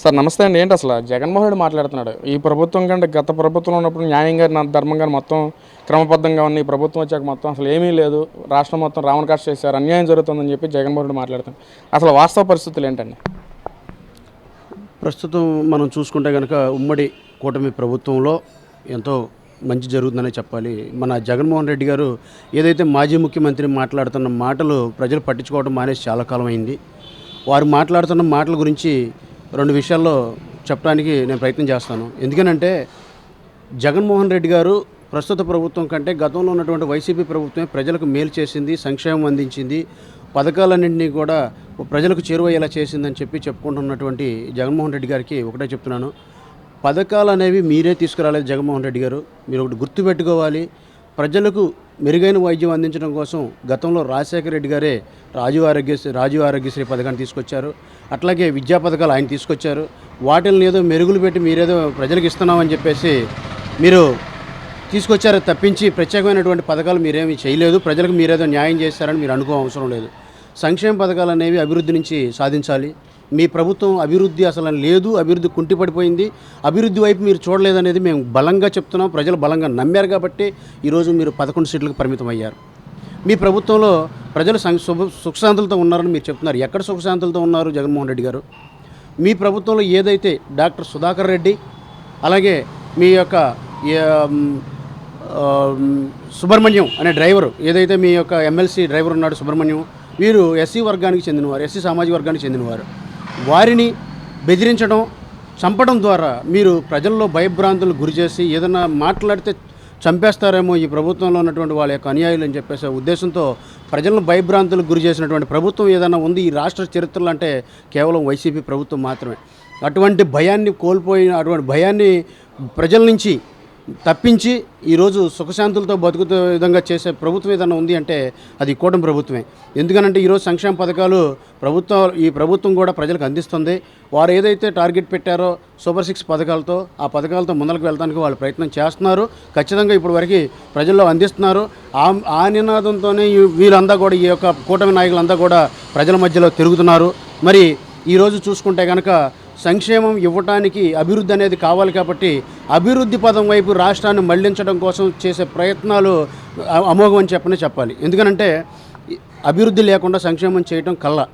Sir నమస్తే అండి. ఏంటి అసలు? జగన్మోహన్ రెడ్డి మాట్లాడుతున్నాడు. ఈ ప్రభుత్వం కంటే గత ప్రభుత్వంలో ఉన్నప్పుడు న్యాయంగా నా ధర్మంగా మొత్తం క్రమబద్ధంగా ఉన్న ఈ ప్రభుత్వం వచ్చాక మొత్తం అసలు ఏమీ లేదు. రాష్ట్రం మొత్తం రావణ కాస్ట్ చేశారు. అన్యాయం జరుగుతుందని చెప్పి జగన్మోహన్ రెడ్డి మాట్లాడుతున్నాడు. అసలు వాస్తవ పరిస్థితులు ఏంటండి? ప్రస్తుతం మనం చూసుకుంటే కనుక ఉమ్మడి కూటమి ప్రభుత్వంలో ఎంతో మంచి జరుగుతుందనే చెప్పాలి. మన జగన్మోహన్ రెడ్డి గారు ఏదైతే మాజీ ముఖ్యమంత్రి మాట్లాడుతున్న మాటలు ప్రజలు పట్టించుకోవడం మానేసి చాలా కాలం అయింది. వారు మాట్లాడుతున్న మాటల గురించి రెండు విషయాల్లో చెప్పడానికి నేను ప్రయత్నం చేస్తాను. ఎందుకనంటే జగన్మోహన్ రెడ్డి గారు ప్రస్తుత ప్రభుత్వం కంటే గతంలో ఉన్నటువంటి వైసీపీ ప్రభుత్వమే ప్రజలకు మేలు చేసింది సంక్షేమం అందించింది పథకాలన్నింటినీ కూడా ప్రజలకు చేరువయ్యేలా చేసిందని చెప్పి చెప్పుకుంటున్నటువంటి జగన్మోహన్ రెడ్డి గారికి ఒకటే చెప్తున్నాను. పథకాలు అనేవి మీరే తీసుకురాలేదు జగన్మోహన్ రెడ్డి గారు. మీరు ఒకటి గుర్తుపెట్టుకోవాలి ప్రజలకు మెరుగైన వైద్యం అందించడం కోసం గతంలో రాజశేఖర రెడ్డి గారే రాజు ఆరోగ్యశ్రీ రాజీవ్ ఆరోగ్యశ్రీ పథకాన్ని తీసుకొచ్చారు. అట్లాగే విద్యా పథకాలు ఆయన తీసుకొచ్చారు. వాటిని ఏదో మెరుగులు పెట్టి మీరేదో ప్రజలకు ఇస్తున్నామని చెప్పేసి మీరు తీసుకొచ్చారు తప్పించి ప్రత్యేకమైనటువంటి పథకాలు మీరేమీ చేయలేదు. ప్రజలకు మీరేదో న్యాయం చేశారని మీరు అనుకో అవసరం లేదు. సంక్షేమ పథకాలు అనేవి అభివృద్ధి నుంచి సాధించాలి. మీ ప్రభుత్వం అభివృద్ధి అసలు లేదు అభివృద్ధి కుంటిపడిపోయింది. అభివృద్ధి వైపు మీరు చూడలేదనేది మేము బలంగా చెప్తున్నాం. ప్రజలు బలంగా నమ్మారు కాబట్టి ఈరోజు మీరు పదకొండు సీట్లకు పరిమితం అయ్యారు మీ ప్రభుత్వంలో ప్రజలు సం- సుఖశాంతులతో ఉన్నారని మీరు చెప్తున్నారు. ఎక్కడ సుఖశాంతులతో ఉన్నారు జగన్మోహన్ రెడ్డి గారు? మీ ప్రభుత్వంలో ఏదైతే డాక్టర్ సుధాకర్ రెడ్డి అలాగే మీ యొక్క సుబ్రహ్మణ్యం అనే డ్రైవర్ ఏదైతే మీ యొక్క ఎమ్మెల్సీ డ్రైవర్ ఉన్నాడు సుబ్రహ్మణ్యం వీరు ఎస్సీ వర్గానికి చెందినవారు ఎస్సీ సామాజిక వర్గానికి చెందినవారు. వారిని బెదిరించడం చంపడం ద్వారా మీరు ప్రజల్లో భయభ్రాంతులు గురి చేసి ఏదైనా మాట్లాడితే చంపేస్తారేమో ఈ ప్రభుత్వంలో ఉన్నటువంటి వాళ్ళ యొక్క అనుయాయులు అని చెప్పేసి ఉద్దేశంతో ప్రజలను భయభ్రాంతులకు గురి చేసినటువంటి ప్రభుత్వం ఏదైనా ఉంది ఈ రాష్ట్ర చరిత్రలో అంటే కేవలం వైసీపీ ప్రభుత్వం మాత్రమే. అటువంటి భయాన్ని కోల్పోయిన అటువంటి భయాన్ని ప్రజల నుంచి తప్పించి ఈరోజు సుఖశాంతులతో బతుకుతూ విధంగా చేసే ప్రభుత్వం ఏదైనా ఉంది అంటే అది కూటమి ప్రభుత్వమే. ఎందుకనంటే ఈరోజు సంక్షేమ పథకాలు ప్రభుత్వం ఈ ప్రభుత్వం కూడా ప్రజలకు అందిస్తుంది. వారు ఏదైతే టార్గెట్ పెట్టారో సూపర్ సిక్స్ పథకాలతో ఆ పథకాలతో ముందరకు వెళ్ళడానికి వాళ్ళు ప్రయత్నం చేస్తున్నారు. ఖచ్చితంగా ఇప్పుడు వరకు ప్రజల్లో అందిస్తున్నారు. ఆ ఆ నినాదంతోనే వీళ్ళంతా కూడా ఈ యొక్క కూటమి నాయకులంతా కూడా ప్రజల మధ్యలో తిరుగుతున్నారు. మరి ఈరోజు చూసుకుంటే కనుక సంక్షేమం ఇవ్వటానికి అభివృద్ధి అనేది కావాలి కాబట్టి అభివృద్ధి పదం వైపు రాష్ట్రాన్ని మళ్ళించడం కోసం చేసే ప్రయత్నాలు అమోఘం అని చెప్పనే చెప్పాలి. ఎందుకనంటే అభివృద్ధి లేకుండా సంక్షేమం చేయటం కల్లా.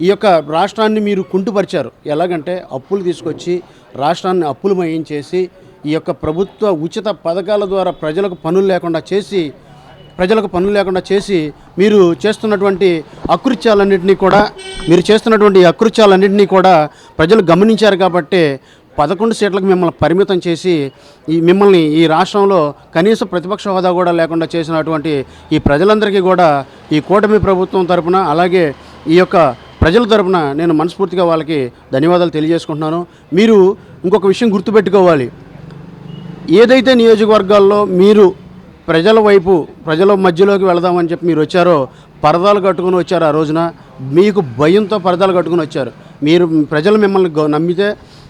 ఈ యొక్క రాష్ట్రాన్ని మీరు కుంటుపరిచారు. ఎలాగంటే అప్పులు తీసుకొచ్చి రాష్ట్రాన్ని అప్పులమయం చేసి ఈ యొక్క ప్రభుత్వ ఉచిత పథకాల ద్వారా ప్రజలకు పనులు లేకుండా చేసి ప్రజలకు పనులు లేకుండా చేసి మీరు చేస్తున్నటువంటి అకృత్యాలన్నింటినీ కూడా మీరు చేస్తున్నటువంటి అకృత్యాలన్నింటినీ కూడా ప్రజలు గమనించారు కాబట్టి పదకొండు సీట్లకు మిమ్మల్ని పరిమితం చేసి ఈ మిమ్మల్ని ఈ రాష్ట్రంలో కనీస ప్రతిపక్ష హోదా కూడా లేకుండా చేసినటువంటి ఈ ప్రజలందరికీ కూడా ఈ కూటమి ప్రభుత్వం తరపున అలాగే ఈ యొక్క ప్రజల తరపున నేను మనస్ఫూర్తిగా వాళ్ళకి ధన్యవాదాలు తెలియజేసుకుంటున్నాను. మీరు ఇంకొక విషయం గుర్తుపెట్టుకోవాలి. ఏదైతే నియోజకవర్గాల్లో మీరు ప్రజల వైపు ప్రజల మధ్యలోకి వెళదామని చెప్పి మీరు వచ్చారో పరదాలు కట్టుకుని వచ్చారు ఆ రోజున. మీకు భయంతో పరదాలు కట్టుకుని వచ్చారు. మీరు ప్రజలు మిమ్మల్ని నమ్మితే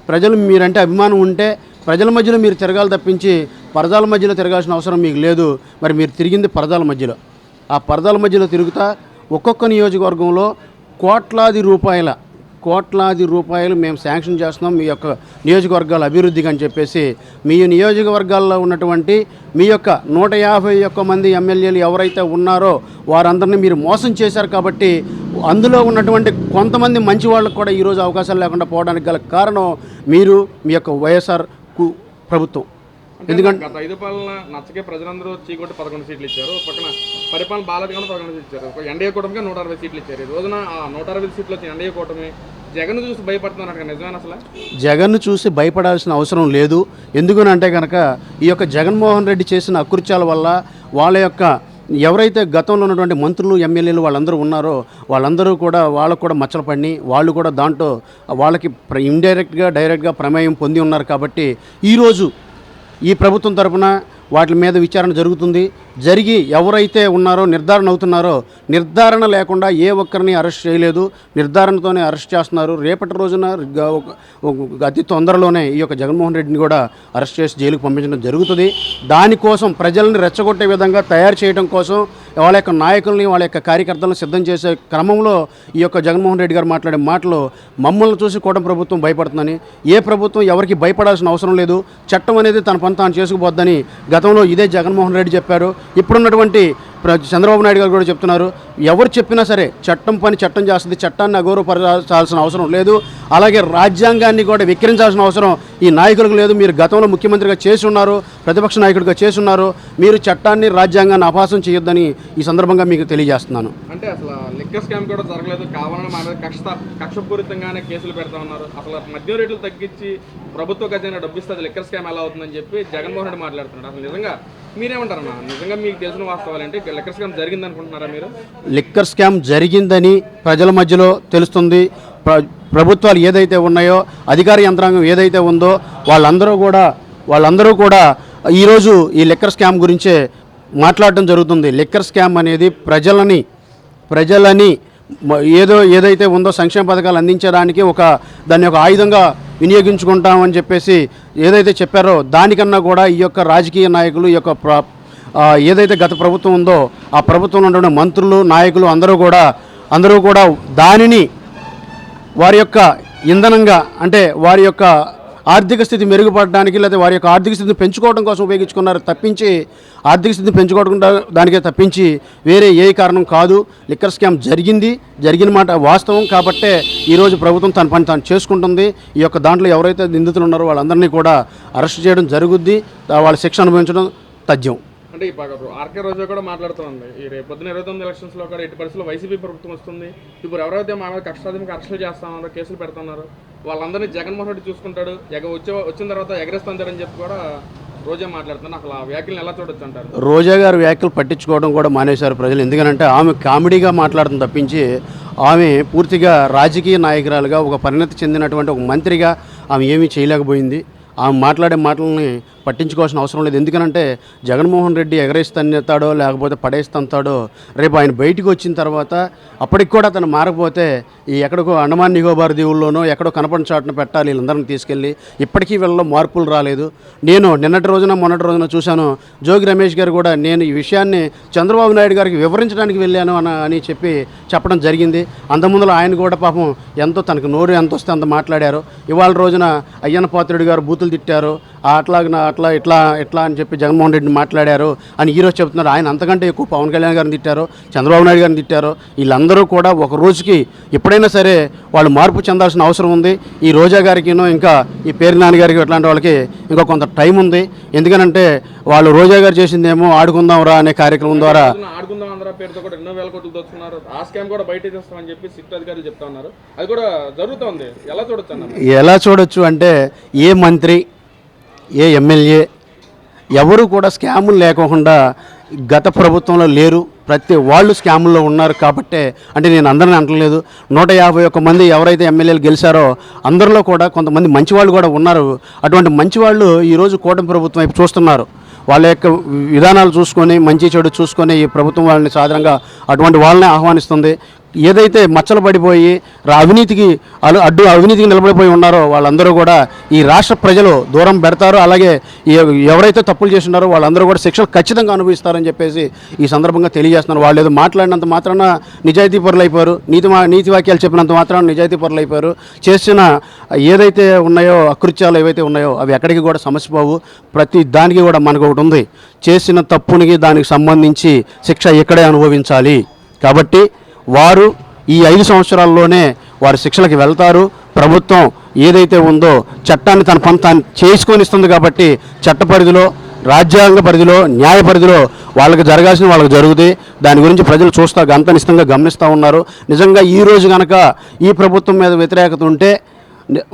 ప్రజలు మీరంటే అభిమానం ఉంటే ప్రజల మధ్యలో మీరు తిరగాలి తప్పించి పరదాల మధ్యలో తిరగాల్సిన అవసరం మీకు లేదు. మరి మీరు తిరిగింది పరదాల మధ్యలో. ఆ పరదాల మధ్యలో తిరుగుతా ఒక్కొక్క నియోజకవర్గంలో కోట్లాది రూపాయల కోట్లాది రూపాయలు మేము శాంక్షన్ చేస్తున్నాం మీ యొక్క నియోజకవర్గాల అభివృద్ధికి అని చెప్పేసి మీ నియోజకవర్గాల్లో ఉన్నటువంటి మీ యొక్క నూట యాభై ఒక్క మంది ఎమ్మెల్యేలు ఎవరైతే ఉన్నారో వారందరినీ మీరు మోసం చేశారు కాబట్టి అందులో ఉన్నటువంటి కొంతమంది మంచి వాళ్ళకు కూడా ఈరోజు అవకాశాలు లేకుండా పోవడానికి గల కారణం మీరు మీ యొక్క వైఎస్ఆర్కు ప్రభుత్వం. ఎందుకంటే గత ఐదు పాలన నచ్చకే ప్రజలందరూ చీకొట్టి పదకొండు సీట్లు ఇచ్చారు. పక్కన పరిపాలన బాలది కానీ పదకొండు సీట్లు ఇచ్చారు. ఒక ఎన్డీఏ కూటమికి నూట అరవై సీట్లు ఇచ్చారు. ఈ రోజున ఆ నూట అరవై సీట్లు వచ్చిన ఎన్డీఏ కూటమి జగన్ చూసి భయపడుతున్నారు నిజమేనా అసలు? జగన్ను చూసి భయపడాల్సిన అవసరం లేదు. ఎందుకనంటే కనుక ఈ యొక్క జగన్మోహన్ రెడ్డి చేసిన అకృత్యాల వల్ల వాళ్ళ యొక్క ఎవరైతే గతంలో ఉన్నటువంటి మంత్రులు ఎమ్మెల్యేలు వాళ్ళందరూ ఉన్నారో వాళ్ళందరూ కూడా వాళ్ళకు కూడా మచ్చలు పడి వాళ్ళు కూడా దాంట్లో వాళ్ళకి ఇండైరెక్ట్గా డైరెక్ట్గా ప్రమేయం పొంది ఉన్నారు కాబట్టి ఈరోజు ఈ ప్రభుత్వం తరపున వాటి మీద విచారణ జరుగుతుంది. జరిగి ఎవరైతే ఉన్నారో నిర్ధారణ అవుతున్నారో నిర్ధారణ లేకుండా ఏ ఒక్కరిని అరెస్ట్ చేయలేదు నిర్ధారణతోనే అరెస్ట్ చేస్తున్నారు. రేపటి రోజున అతి తొందరలోనే ఈ యొక్క జగన్మోహన్ రెడ్డిని కూడా అరెస్ట్ చేసి జైలుకు పంపించడం జరుగుతుంది. దానికోసం ప్రజల్ని రెచ్చగొట్టే విధంగా తయారు చేయడం కోసం వాళ్ళ యొక్క నాయకుల్ని వాళ్ళ యొక్క కార్యకర్తలను సిద్ధం చేసే క్రమంలో ఈ యొక్క జగన్మోహన్ రెడ్డి గారు మాట్లాడే మాటలు మమ్మల్ని చూసి కూటమి ప్రభుత్వం భయపడుతుందని ఏ ప్రభుత్వం ఎవరికి భయపడాల్సిన అవసరం లేదు చట్టం అనేది తన పని తాను చేసుకుపోద్దని గతంలో ఇదే జగన్మోహన్ రెడ్డి చెప్పారు. ఇప్పుడున్నటువంటి చంద్రబాబు నాయుడు గారు కూడా చెప్తున్నారు. ఎవరు చెప్పినా సరే చట్టం పని చట్టం చేస్తుంది. చట్టాన్ని అగౌరవపరచాల్సిన అవసరం లేదు. అలాగే రాజ్యాంగాన్ని కూడా విక్రించాల్సిన అవసరం ఈ నాయకులకు లేదు. మీరు గతంలో ముఖ్యమంత్రిగా చేసి ఉన్నారు ప్రతిపక్ష నాయకుడిగా చేసి ఉన్నారు. మీరు చట్టాన్ని రాజ్యాంగాన్ని అపాసం చేయొద్దని ఈ సందర్భంగా మీకు తెలియజేస్తున్నాను. అంటే అసలు లిక్కర్ స్కామ్ కూడా జరగలేదు. కావాలని కక్ష కక్షపూరితంగానే కేసులు పెడతా ఉన్నారు. అసలు మద్యం రేట్లు తగ్గించి ప్రభుత్వ ఖజానా డబ్బు ఇస్తే లిక్కర్ స్కామ్ ఎలా అవుతుందని చెప్పి జగన్మోహన్ రెడ్డి మాట్లాడుతున్నాడు. అసలు నిజంగా మీరేమంటారన్నా నిజంగా మీకు తెలిసిన వాస్తవాలు అంటే లిక్కర్ స్కామ్ జరిగింది అనుకుంటున్నారా మీరు? లిక్కర్ స్కామ్ జరిగిందని ప్రజల మధ్యలో తెలుస్తుంది. ప్ర- ప్రభుత్వాలు ఏదైతే ఉన్నాయో అధికార యంత్రాంగం ఏదైతే ఉందో వాళ్ళందరూ కూడా వాళ్ళందరూ కూడా ఈరోజు ఈ లిక్కర్ స్కామ్ గురించే మాట్లాడటం జరుగుతుంది. లిక్కర్ స్కామ్ అనేది ప్రజలని ప్రజలని ఏదో ఏదైతే ఉందో సంక్షేమ పథకాలు అందించడానికి ఒక దాన్ని ఒక ఆయుధంగా వినియోగించుకుంటామని చెప్పేసి ఏదైతే చెప్పారో దానికన్నా కూడా ఈ యొక్క రాజకీయ నాయకులు ఈ యొక్క ఏదైతే గత ప్రభుత్వం ఉందో ఆ ప్రభుత్వంలో ఉన్నటువంటి మంత్రులు నాయకులు అందరూ కూడా అందరూ కూడా దానిని వారి యొక్క ఇంధనంగా అంటే వారి యొక్క ఆర్థిక స్థితి మెరుగుపడడానికి లేదా వారి యొక్క ఆర్థిక స్థితిని పెంచుకోవడం కోసం ఉపయోగించుకున్నారు తప్పించి ఆర్థిక స్థితిని పెంచుకోవడం దానికే తప్పించి వేరే ఏ కారణం కాదు. లిక్కర్ స్కామ్ జరిగింది. జరిగిన మాట వాస్తవం కాబట్టే ఈరోజు ప్రభుత్వం తన పని తాను చేసుకుంటుంది. ఈ యొక్క దాంట్లో ఎవరైతే నిందితులు ఉన్నారో వాళ్ళందరినీ కూడా అరెస్ట్ చేయడం జరుగుద్ది. వాళ్ళ శిక్ష అనుభవించడం తథ్యం. అంటే ఈ ఆర్కే రోజా కూడా మాట్లాడుతుంది. ఈ రేపు పొద్దున ఇరవై తొమ్మిది ఎలక్షన్స్లో కూడా ఎట్టి పరిస్థితుల్లో వైసీపీ ప్రభుత్వం వస్తుంది. ఇప్పుడు ఎవరైతే మా మీద కష్టాధికంగా అరెస్టులు చేస్తామన్నారో కేసులు పెడుతున్నారో వాళ్ళందరినీ జగన్మోహన్ రెడ్డి చూసుకుంటాడు. ఎగ వచ్చే వచ్చిన తర్వాత ఎగరేస్తుంటారని చెప్పి కూడా రోజా మాట్లాడుతున్నారు. అసలు ఆ వ్యాఖ్యలను ఎలా చూడొచ్చు అంటారు? రోజా గారు వ్యాఖ్యలు పట్టించుకోవడం కూడా మానేశారు ప్రజలు. ఎందుకంటే ఆమె కామెడీగా మాట్లాడుతుంది తప్పించి ఆమె పూర్తిగా రాజకీయ నాయకురాలుగా ఒక పరిణతి చెందినటువంటి ఒక మంత్రిగా ఆమె ఏమీ చేయలేకపోయింది. ఆమె మాట్లాడే మాటలని పట్టించుకోవాల్సిన అవసరం లేదు. ఎందుకనంటే జగన్మోహన్ రెడ్డి ఎగరేస్తాడో లేకపోతే పడేస్తాడో రేపు ఆయన బయటికి వచ్చిన తర్వాత అప్పటికి కూడా తను మారకపోతే ఈ ఎక్కడికో అండమాన్ నికోబార్ దీవుల్లోనో ఎక్కడో కనపడిన చాటును పెట్టాలి వీళ్ళందరిని తీసుకెళ్ళి. ఇప్పటికీ వీళ్ళలో మార్పులు రాలేదు. నేను నిన్నటి రోజున మొన్నటి రోజున చూశాను. జోగి రమేష్ గారు కూడా నేను ఈ విషయాన్ని చంద్రబాబు నాయుడు గారికి వివరించడానికి వెళ్ళాను అని అని చెప్పి చెప్పడం జరిగింది. అంతకుముందులో ఆయన కూడా పాపం ఎంతో తనకు నోరు ఎంత వస్తే అంత మాట్లాడారు. ఇవాళ రోజున అయ్యన్న పాత్రుడు గారు బూతులు తిట్టారు. ఆ అట్లాగ అట్లా ఇట్లా ఇట్లా అని చెప్పి జగన్మోహన్ రెడ్డిని మాట్లాడారు అని ఈరోజు చెప్తున్నారు. ఆయన అంతకంటే ఎక్కువ పవన్ కళ్యాణ్ గారిని తిట్టారు చంద్రబాబు నాయుడు గారిని తిట్టారు. వీళ్ళందరూ కూడా ఒక రోజుకి ఎప్పుడైనా సరే వాళ్ళు మార్పు చెందాల్సిన అవసరం ఉంది. ఈ రోజా గారికినో ఇంకా ఈ పేరు నాని గారికి ఇట్లాంటి వాళ్ళకి ఇంకా కొంత టైం ఉంది. ఎందుకనంటే వాళ్ళు రోజా గారు చేసిందేమో ఆడుకుందాం రా అనే కార్యక్రమం ద్వారా రోజున ఆడుకుందాం ఆంధ్ర పేరుతో కూడా ఎన్నో వేల కోట్లు దోచుకున్నారు. ఆ స్కామ్ కూడా బయట చేస్తామని చెప్పి సిట్ అధికారులు చెప్తా ఉన్నారు. అది కూడా జరుగుతోంది. ఎలా చూడొచ్చు అన్నారు ఎలా చూడొచ్చు అంటే ఏ మంత్రి ఏ ఎమ్మెల్యే ఎవరు కూడా స్కాములు లేకోకుండా గత ప్రభుత్వంలో లేరు. ప్రతి వాళ్ళు స్కాముల్లో ఉన్నారు కాబట్టే అంటే నేను అందరిని అంటలేదు. నూట యాభై ఒక్క మంది ఎవరైతే ఎమ్మెల్యేలు గెలిచారో అందరిలో కూడా కొంతమంది మంచివాళ్ళు కూడా ఉన్నారు. అటువంటి మంచివాళ్ళు ఈరోజు కూటమి ప్రభుత్వం వైపు చూస్తున్నారు. వాళ్ళ యొక్క విధానాలు చూసుకొని మంచి చెడు చూసుకొని ఈ ప్రభుత్వం వాళ్ళని సాధారణంగా అటువంటి వాళ్ళని ఆహ్వానిస్తుంది. ఏదైతే మచ్చలు పడిపోయి అవినీతికి అలు- అడ్డు అవినీతికి నిలబడిపోయి ఉన్నారో వాళ్ళందరూ కూడా ఈ రాష్ట్ర ప్రజలు దూరం పెడతారు. అలాగే ఎవరైతే తప్పులు చేస్తున్నారో వాళ్ళందరూ కూడా శిక్షలు ఖచ్చితంగా అనుభవిస్తారని చెప్పేసి ఈ సందర్భంగా తెలియజేస్తున్నారు. వాళ్ళు ఏదో మాట్లాడినంత మాత్రాన నిజాయితీ పరులు అయిపోయారు నీతి మా నీతి వాక్యాలు చెప్పినంత మాత్రాన నిజాయితీ పరులు అయిపోయారు చేసిన ఏదైతే ఉన్నాయో అకృత్యాలు ఏవైతే ఉన్నాయో అవి ఎక్కడికి కూడా సమస్య పోవు ప్రతి దానికి కూడా మనకు ఒకటి ఉంది. చేసిన తప్పునికి దానికి సంబంధించి శిక్ష ఇక్కడే అనుభవించాలి. కాబట్టి వారు ఈ ఐదు సంవత్సరాల్లోనే వారి శిక్షలకు వెళ్తారు. ప్రభుత్వం ఏదైతే ఉందో చట్టాన్ని తన పని తాను చేసుకొని ఇస్తుంది కాబట్టి చట్ట పరిధిలో రాజ్యాంగ పరిధిలో న్యాయ పరిధిలో వాళ్ళకి జరగాల్సిన వాళ్ళకి జరుగుతాయి. దాని గురించి ప్రజలు చూస్తా గంతనిష్టంగా గమనిస్తూ ఉన్నారు. నిజంగా ఈ రోజు కనుక ఈ ప్రభుత్వం మీద వ్యతిరేకత ఉంటే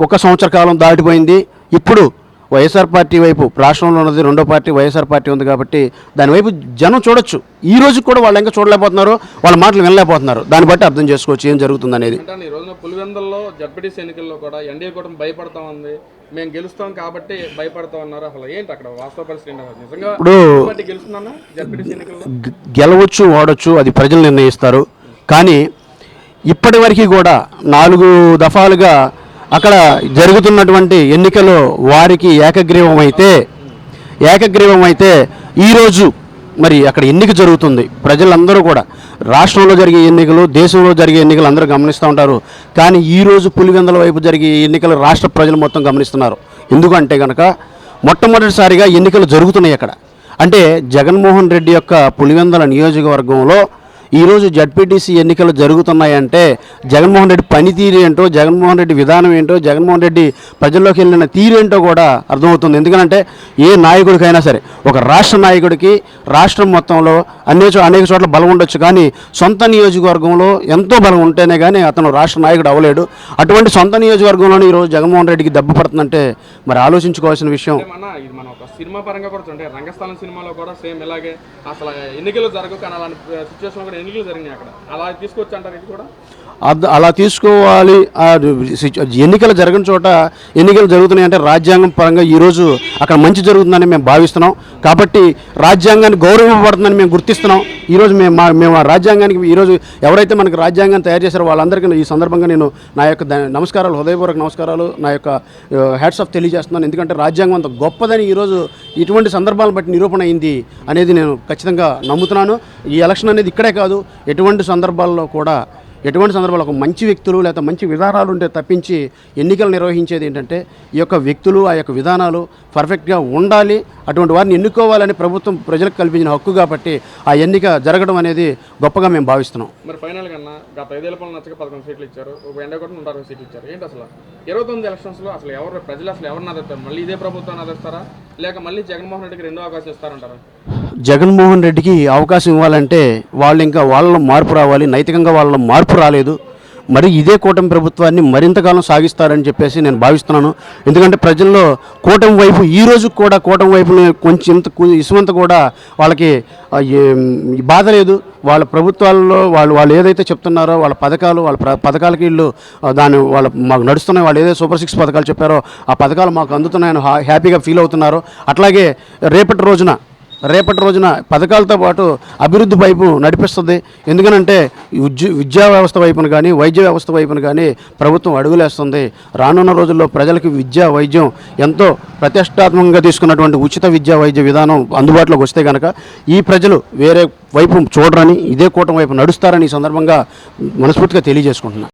ఒక సంవత్సర కాలం దాటిపోయింది. ఇప్పుడు వైఎస్ఆర్ పార్టీ వైపు రాష్ట్రంలో ఉన్నది రెండో పార్టీ వైఎస్ఆర్ పార్టీ ఉంది కాబట్టి దాని వైపు జనం చూడొచ్చు. ఈ రోజు కూడా వాళ్ళు ఇంకా చూడలేకపోతున్నారు వాళ్ళ మాటలు వినలేకపోతున్నారు. దాన్ని బట్టి అర్థం చేసుకోవచ్చు ఏం జరుగుతుంది అనేది. ఈ రోజున పులివెందల్లో జడ్పీటీసీ ఎన్నికల్లో కూడా ఎన్డీఏ కూటమి భయపడతా ఉంది. మేము గెలుస్తాం కాబట్టి భయపడతా ఉన్నారు అసలు. ఏంటి అక్కడ వాస్తవ పరిస్థితి ఇప్పుడు గెలవచ్చు ఓడొచ్చు అది ప్రజలు నిర్ణయిస్తారు. కానీ ఇప్పటి వరకు కూడా నాలుగు దఫాలుగా అక్కడ జరుగుతున్నటువంటి ఎన్నికలో వారికి ఏకగ్రీవం అయితే ఏకగ్రీవం అయితే ఈరోజు మరి అక్కడ ఎన్నిక జరుగుతుంది. ప్రజలందరూ కూడా రాష్ట్రంలో జరిగే ఎన్నికలు దేశంలో జరిగే ఎన్నికలు అందరూ గమనిస్తూ ఉంటారు. కానీ ఈరోజు రోజు వైపు జరిగే ఎన్నికలు రాష్ట్ర ప్రజలు మొత్తం గమనిస్తున్నారు. ఎందుకంటే కనుక మొట్టమొదటిసారిగా ఎన్నికలు జరుగుతున్నాయి అక్కడ. అంటే జగన్మోహన్ రెడ్డి యొక్క పులివెందల నియోజకవర్గంలో ఈరోజు జడ్పీటీసీ ఎన్నికలు జరుగుతున్నాయంటే జగన్మోహన్ రెడ్డి పనితీరు ఏంటో జగన్మోహన్ రెడ్డి విధానం ఏంటో జగన్మోహన్ రెడ్డి ప్రజల్లోకి వెళ్ళిన తీరేంటో కూడా అర్థమవుతుంది. ఎందుకంటే ఏ నాయకుడికైనా సరే ఒక రాష్ట్ర నాయకుడికి రాష్ట్రం మొత్తంలో అన్ని అనేక చోట్ల బలం ఉండొచ్చు. కానీ సొంత నియోజకవర్గంలో ఎంతో బలం ఉంటేనే కానీ అతను రాష్ట్ర నాయకుడు అవ్వలేడు. అటువంటి సొంత నియోజకవర్గంలోనే ఈరోజు జగన్మోహన్ రెడ్డికి దెబ్బ పడుతుందంటే మరి ఆలోచించుకోవాల్సిన విషయం సినిమా పరంగా కూడా చూడండి. రంగస్థలం సినిమాలో కూడా సేమ్ ఇలాగే అసలు ఎన్నికలు జరగవు కానీ అలాంటి సిచ్యువేషన్ కూడా ఎన్నికలు జరిగినాయి అక్కడ. అలా తీసుకొచ్చి అంటారు ఇది కూడా? అలా తీసుకోవాలి. ఎన్నికలు జరగని చోట ఎన్నికలు జరుగుతున్నాయి అంటే రాజ్యాంగం పరంగా ఈరోజు అక్కడ మంచి జరుగుతుందని మేము భావిస్తున్నాం. కాబట్టి రాజ్యాంగాన్ని గౌరవింపబడుతుందని మేము గుర్తిస్తున్నాం. ఈరోజు మేము మా మేము ఆ రాజ్యాంగానికి ఈరోజు ఎవరైతే మనకి రాజ్యాంగాన్ని తయారు చేశారో వాళ్ళందరికీ ఈ సందర్భంగా నేను నా యొక్క నమస్కారాలు హృదయపూర్వక నమస్కారాలు నా యొక్క హ్యాట్స్ ఆఫ్ తెలియజేస్తున్నాను. ఎందుకంటే రాజ్యాంగం అంత గొప్పదని ఈరోజు ఇటువంటి సందర్భాలను బట్టి నిరూపణ అయింది అనేది నేను ఖచ్చితంగా నమ్ముతున్నాను. ఈ ఎలక్షన్ అనేది ఇక్కడే కాదు ఎటువంటి సందర్భాల్లో కూడా ఎటువంటి సందర్భాల్లో ఒక మంచి వ్యక్తులు లేదా మంచి విధానాలు ఉంటే తప్పించి ఎన్నికలు నిర్వహించేది ఏంటంటే ఈ యొక్క వ్యక్తులు ఆ యొక్క విధానాలు పర్ఫెక్ట్గా ఉండాలి. అటువంటి వారిని ఎన్నుకోవాలని ప్రభుత్వం ప్రజలకు కల్పించిన హక్కు కాబట్టి ఆ ఎన్నిక జరగడం అనేది గొప్పగా మేము భావిస్తున్నాం. మరి ఫైనల్ కన్నా గత ఐదేళ్ళ పాలన నచ్చక పదకొండు సీట్లు ఇచ్చారు. ఒక ఎండగొట్టు నూట అరవై సీట్లు ఇచ్చారు. ఏంటి అసలు? ఇరవై తొమ్మిది ఎలక్షన్స్లో అసలు ఎవరు ప్రజలు అసలు ఎవరిని ఆదరిస్తారు మళ్ళీ ఇదే ప్రభుత్వాన్ని ఆదరిస్తారా లేక మళ్ళీ జగన్మోహన్ రెడ్డికి రెండో అవకాశం ఇస్తారంటారా? జగన్మోహన్ రెడ్డికి అవకాశం ఇవ్వాలంటే వాళ్ళు ఇంకా వాళ్ళలో మార్పు రావాలి నైతికంగా వాళ్ళలో మార్పు రాలేదు. మరి ఇదే కూటమి ప్రభుత్వాన్ని మరింతకాలం సాగిస్తారని చెప్పేసి నేను భావిస్తున్నాను. ఎందుకంటే ప్రజల్లో కూటమి వైపు ఈ రోజు కూడా కూటమి వైపు కొంచెం ఇంత ఇసుమంత కూడా వాళ్ళకి బాధ లేదు. వాళ్ళ ప్రభుత్వాల్లో వాళ్ళు వాళ్ళు ఏదైతే చెప్తున్నారో వాళ్ళ పథకాలు వాళ్ళ పథకాలకి వీళ్ళు దాని వాళ్ళ మాకు నడుస్తున్నాయి. వాళ్ళు ఏదైతే సూపర్ సిక్స్ పథకాలు చెప్పారో ఆ పథకాలు మాకు అందుతున్నాయని హా- హ్యాపీగా ఫీల్ అవుతున్నారో. అట్లాగే రేపటి రోజున రేపటి రోజున పథకాలతో పాటు అభివృద్ధి వైపు నడిపిస్తుంది. ఎందుకనంటే ఉద్య విద్యా వ్యవస్థ వైపున కానీ వైద్య వ్యవస్థ వైపున కానీ ప్రభుత్వం అడుగులేస్తుంది. రానున్న రోజుల్లో ప్రజలకు విద్యా వైద్యం ఎంతో ప్రతిష్టాత్మకంగా తీసుకున్నటువంటి ఉచిత విద్యా వైద్య విధానం అందుబాటులోకి వస్తే కనుక ఈ ప్రజలు వేరే వైపు చూడరని ఇదే కూటమి వైపు నడుస్తారని ఈ సందర్భంగా మనస్ఫూర్తిగా తెలియజేసుకుంటున్నాను